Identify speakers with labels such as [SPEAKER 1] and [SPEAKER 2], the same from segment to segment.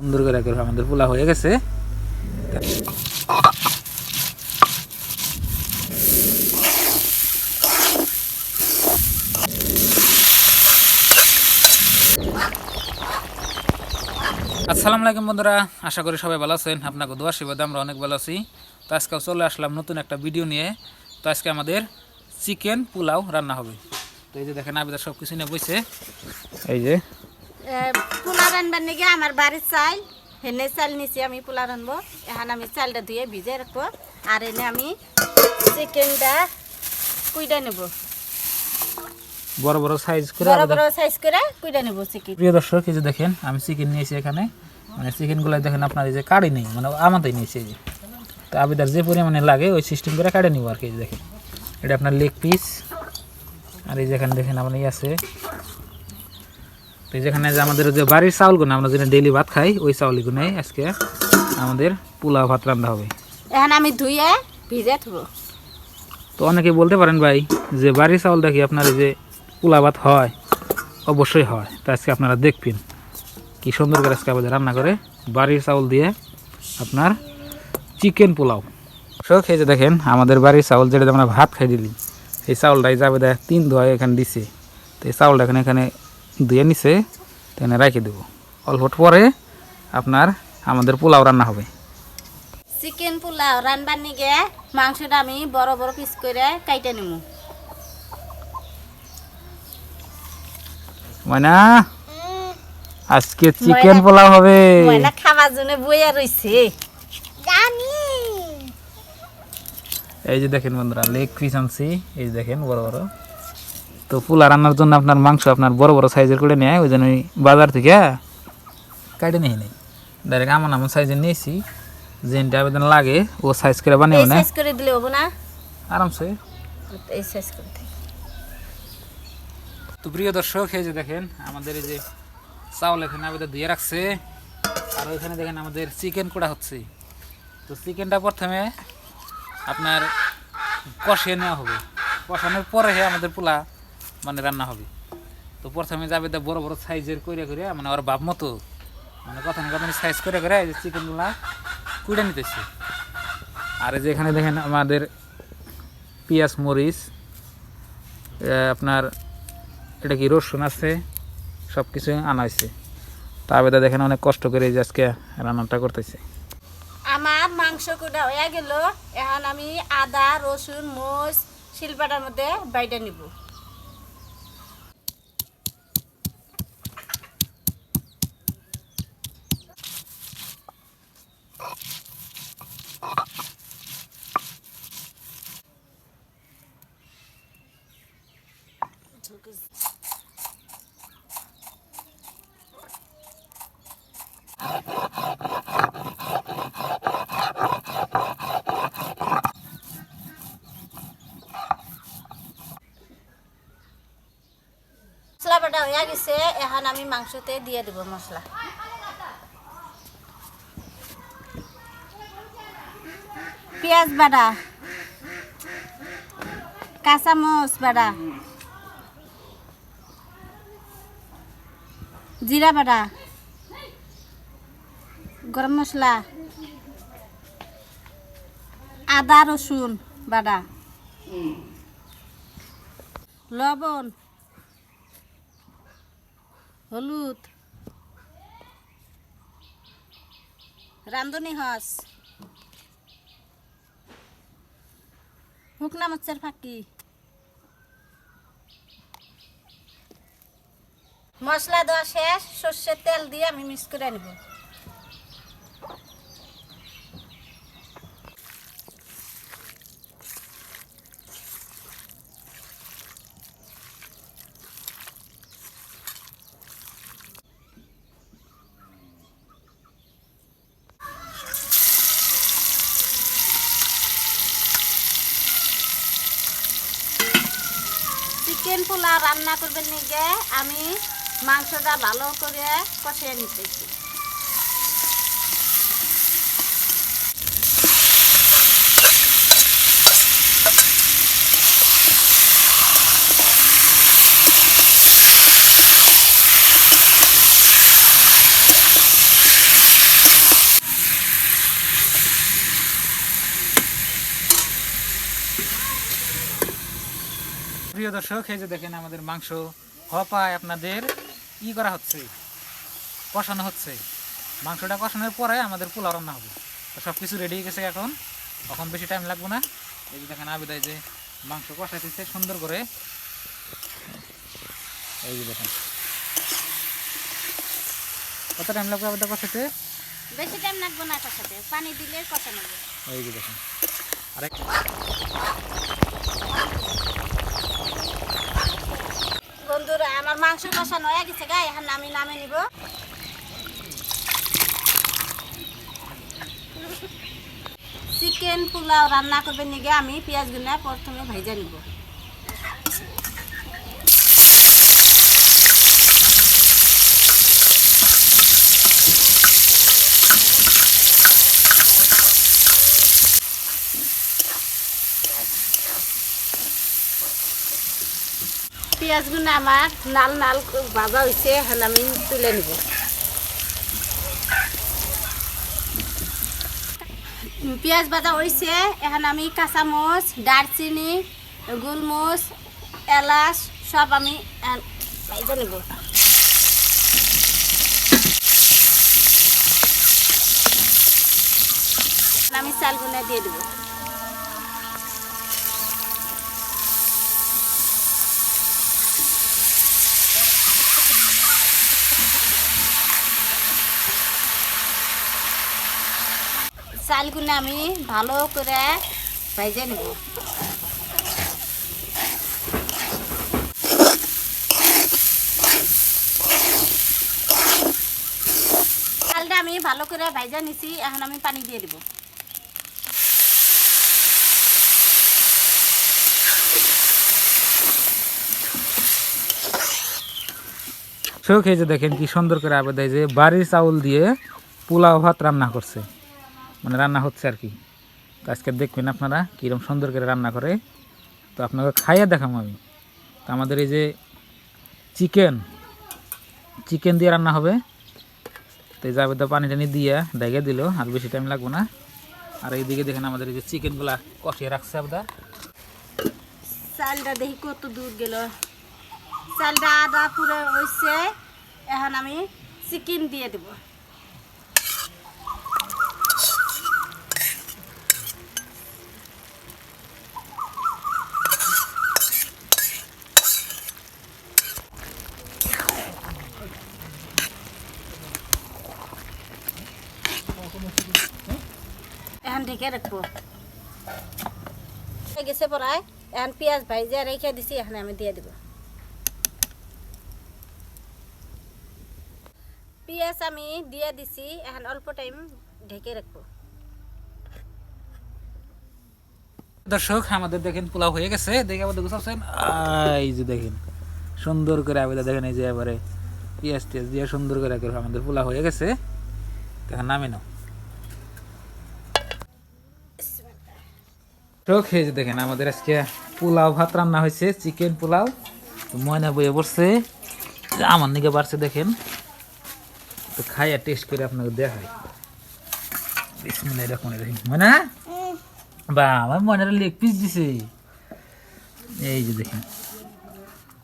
[SPEAKER 1] সুন্দর করে করে আমাদের পোলা হয়ে গেছে। আসসালামু আলাইকুম বন্ধুরা, আশা করি সবাই ভালো আছেন। আপনাকে দোয়া শিবাদে আমরা অনেক ভালো আছি। তো আজকে চলে আসলাম নতুন একটা ভিডিও নিয়ে। তো আজকে আমাদের চিকেন পোলাও রান্না হবে। তো এই যে দেখেন আবিদার সব কিছু নিয়ে বইছে এই যে।
[SPEAKER 2] পোলা রানবার নাকি আমার বাড়ির চাল হেনে চাল নিচে আমি পোলা রানবো। এখন আমি চালটা ধুয়ে ভিজে রাখব আর এনে আমি চিকেনটা কুইডা নেব।
[SPEAKER 1] বড় বড় সাইজ করে
[SPEAKER 2] বড় বড় সাইজ করে কুইডা নেব চিকেন।
[SPEAKER 1] প্রিয় দর্শক এই যে দেখেন আমি চিকেন নিয়েছি এখানে। মানে চিকেনগুলো দেখেন আপনার এই যে কাড়ি নেই মানে আমাদের নিয়েছি এই যে। তো আবিদার যে পরিমাণে লাগে ওই সিস্টেম করে কাটে নিব আর কি দেখেন। এটা আপনার লেগ পিস আর এই যেখানে দেখেন আপনার আছে তো যেখানে যে আমাদের যে বাড়ির চাউলগুলো আমরা যেটা ডেইলি ভাত খাই ওই চাউলগুলোই আজকে আমাদের পোলাও ভাত রান্না হবে।
[SPEAKER 2] এখন আমি ধুয়ে ভিজে থবো
[SPEAKER 1] তো অনেকে বলতে পারেন ভাই যে বাড়ির চাউল দেখি আপনার এই যে পোলা ভাত হয়? অবশ্যই হয়। তো আজকে আপনারা দেখবেন কি সুন্দর করে আজকে আমাদের রান্না করে বাড়ির চাউল দিয়ে আপনার চিকেন পোলাও। সব খেয়েছে দেখেন আমাদের বাড়ির চাউল যেটা আমরা ভাত খাই দিলি এই চাউলটাই যাবে দেখ তিন ধোয়া এখানে দিছে। তো এই চাউলটা এখানে এখানে ধুয়ে নিছে তো এখানে রেখে দেবো। অল্প পরে আপনার আমাদের পোলাও রান্না হবে।
[SPEAKER 2] চিকেন পোলাও রানবার নিগে মাংসটা আমি বড় বড় পিস করে কাইটে নেব
[SPEAKER 1] ময়না আজকে চিকেন পোলাও হবে।
[SPEAKER 2] ময়না খাবার জন্য বইয়া রইছে। জানি
[SPEAKER 1] এই যে দেখেন বন্ধুরা লেগ পিস আনছি। এই যে দেখেন বড় বড়। তো পোলা রান্নার জন্য আপনার মাংস আপনার বড় বড় সাইজের করে নেয় ওই জন্য বাজার থেকে কাটে নিয়ে নেই। ডাইরেক্ট আমার আমার সাইজের নিয়েছি যেটা আবেদন লাগে ও সাইজ করে বানিয়ে
[SPEAKER 2] এই
[SPEAKER 1] না
[SPEAKER 2] সাইজ করে দিলে হব না?
[SPEAKER 1] আরামসে।
[SPEAKER 2] এই সাইজ করে
[SPEAKER 1] তো প্রিয় দর্শক এই যে দেখেন আমাদের এই যে চাউল এখানে আবেদন দিয়ে রাখছে আর ওইখানে দেখেন আমাদের চিকেন কোড়া হচ্ছে। তো চিকেনটা প্রথমে আপনার কষিয়ে নেওয়া হবে। কষানোর পরে আমাদের পোলা মানে রান্না হবে। তো প্রথমে যাবে দা বড় বড় সাইজের করে করে মানে ওর বাপ মতো মানে কথা না কথা সাইজ করে করে চিকেনগুলা কুড়ে নিতেছে। আর এই যে এখানে দেখেন আমাদের পেঁয়াজ, মরিচ আপনার এটা কি রসুন আছে সব কিছু আনা হয়েছে। তারপরে দেখেন অনেক কষ্ট করে আজকে রান্নাটা করতেছে।
[SPEAKER 2] আমার মাংস কুটা হয়ে গেল, এখন আমি আদা, রসুন, মরিচ, শিলপাটার মধ্যে বাইটা নিব। মশলা বাটা হয়ে গেছে এখন আমি মাংসতে দিয়ে দেব মশলা পেঁয়াজ বাটা কাঁচামচ বাটা জিরা বাটা গরম মশলা, আদা, রসুন, বাটা। লবণ, হলুদ রান্ধনি হস শুকনা মাছের ফাঁকি। মশলা দেওয়া শেষ, সর্ষের তেল দিয়ে আমি মিক্স করে নেব চিকেন পোলা রান্না করবেন নিগে আমি মাংসটা ভালো করে কষিয়ে নিতেছি।
[SPEAKER 1] প্রিয় দর্শক এই যে দেখেন আমাদের মাংস হপায় আপনাদের ই করা হচ্ছে কষানো হচ্ছে। মাংসটা কষানোর পরে আমাদের পোলাও রান্না হবে। তো সব কিছু রেডি হয়ে গেছে এখন। এখন বেশি টাইম লাগবে না। এই যে দেখেন আবিদায় যে মাংস কষাইতেছে সুন্দর করে। এই যে দেখেন। কত টাইম লাগবে আবিদা কষাইতে?
[SPEAKER 2] বেশি টাইম লাগবে না সাথে পানি দিলে কষা নেবে
[SPEAKER 1] এই যে দেখেন। আরেক
[SPEAKER 2] বন্ধুরা, আমার মাংস কষানো হয়ে গেছে গায়ে, এখন আমি নামে নিব। চিকেন পোলাও রান্না করবেন নিগে আমি, পেঁয়াজ গুনা প্রথমে ভেজে নিব। পেঁয়াজ গুনা আমার নাল নাল ভাজা হয়েছে এখন আমি তুলে নিব। পেঁয়াজ ভাজা হয়েছে এখন আমি কাঁচামচ দারচিনি, গোলমরিচ, এলাচ সব আমি ভেজে নিব। আমি চালগুনা দিয়ে দেবো। চালগুলো আমি ভালো করে ভাইজে নেব। চালটা আমি ভালো করে ভাইজা নিছি, এখন আমি পানি দিয়ে দেবো।
[SPEAKER 1] এই যে দেখেন কি সুন্দর করে আবেদায় যে বাড়ির চাউল দিয়ে পোলাও ভাত রান্না করছে। মানে রান্না হচ্ছে আর কি। তো আজকে দেখবেন আপনারা কীরকম সুন্দর করে রান্না করে। তো আপনাকে খাইয়ে দেখাবো আমি। তো আমাদের এই যে চিকেন চিকেন দিয়ে রান্না হবে। তো এই যে আবেদা পানি টানি দিয়ে ডেকে দিল, আর বেশি টাইম লাগবে না। আর এইদিকে দেখেন আমাদের এই যে চিকেনগুলা কষিয়ে রাখছে আবেদা।
[SPEAKER 2] চালটা দেখি কত দূর গেল। চালটা আদা পুরো হয়েছে এখন আমি চিকেন দিয়ে দেব। এখন ঢেকে রাখব। গেছে পড়ায়, এখন পেঁয়াজ ভাইজে রেখে দিছি, এখানে আমি দিয়ে দেব। পেঁয়াজ আমি দিয়ে দিছি, এখন অল্প টাইম ঢেকে রাখব।
[SPEAKER 1] দর্শক, আমাদের দেখেন পোলাও হয়ে গেছে। দেখে আমাদের গুছাচ্ছেন এই যে দেখেন, সুন্দর করে আবেদা দেখেন, এই যে এবারে পেঁয়াজ টিয়াজ দিয়ে সুন্দর করে আমাদের পোলাও হয়ে গেছে। দেখেন নামে নাও। চোখ এই যে দেখেন, আমাদের আজকে পোলাও ভাত রান্না হয়েছে চিকেন পোলাও। তো ময়না বইয়ে পড়ছে আমার দিকে বাড়ছে দেখেন। তো খাইয়া টেস্ট করে আপনাকে দেখাই। বিসমিল্লাহির রহমানির রহিম। ময়না? বা লেগ পিস দিছে। এই যে দেখেন,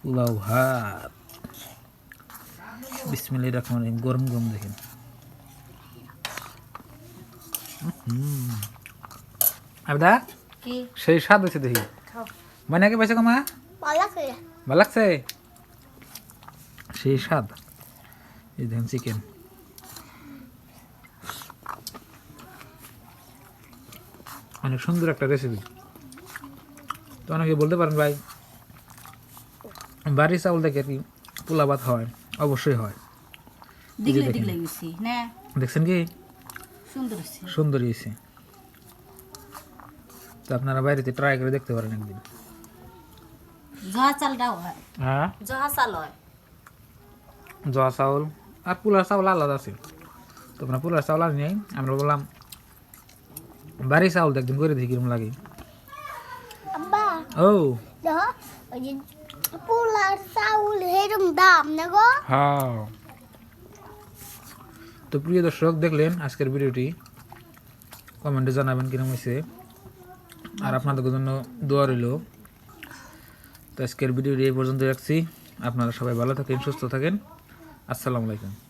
[SPEAKER 1] পোলাও ভাত। গরম দেখেন।
[SPEAKER 2] কি?
[SPEAKER 1] সেই স্বাদ হয়েছে দেখি।
[SPEAKER 2] খাও।
[SPEAKER 1] মানে আগে পয়সা কমা ভালো লাগছে। সেই স্বাদ। এই দেখেন চিকেন অনেক সুন্দর একটা রেসিপি তো অনেকে বলতে পারেন ভাই বাড়ির চাউল থেকে কি পোলা ভাত হয় অবশ্যই হয়। দেখছেন কি?
[SPEAKER 2] সুন্দর
[SPEAKER 1] সুন্দর হয়েছে তো আপনারা বাইরেতে ট্রাই করে দেখতে পারেন একদিন।
[SPEAKER 2] জহা চালটাও হয়
[SPEAKER 1] হ্যাঁ?
[SPEAKER 2] জহা চাল হয়।
[SPEAKER 1] চাউল আর পোলার চাউল আলাদা আছে। তো আপনার পোলার চাউল আর নেই আমরা বললাম বাড়ি চাউল একদিন করে দেখি কিরম লাগে। ও।
[SPEAKER 3] পোলার চাউল এরম দাম না গো?
[SPEAKER 1] হ্যাঁ। তো প্রিয় দর্শক দেখলেন আজকের ভিডিওটি। কমেন্টে জানাবেন কিরম হয়েছে। আর আপনাদের জন্য দোয়া রইল। তো আজকের ভিডিওটি এই পর্যন্ত রাখছি। আপনারা সবাই ভালো থাকেন, সুস্থ থাকেন। আসসালামু আলাইকুম।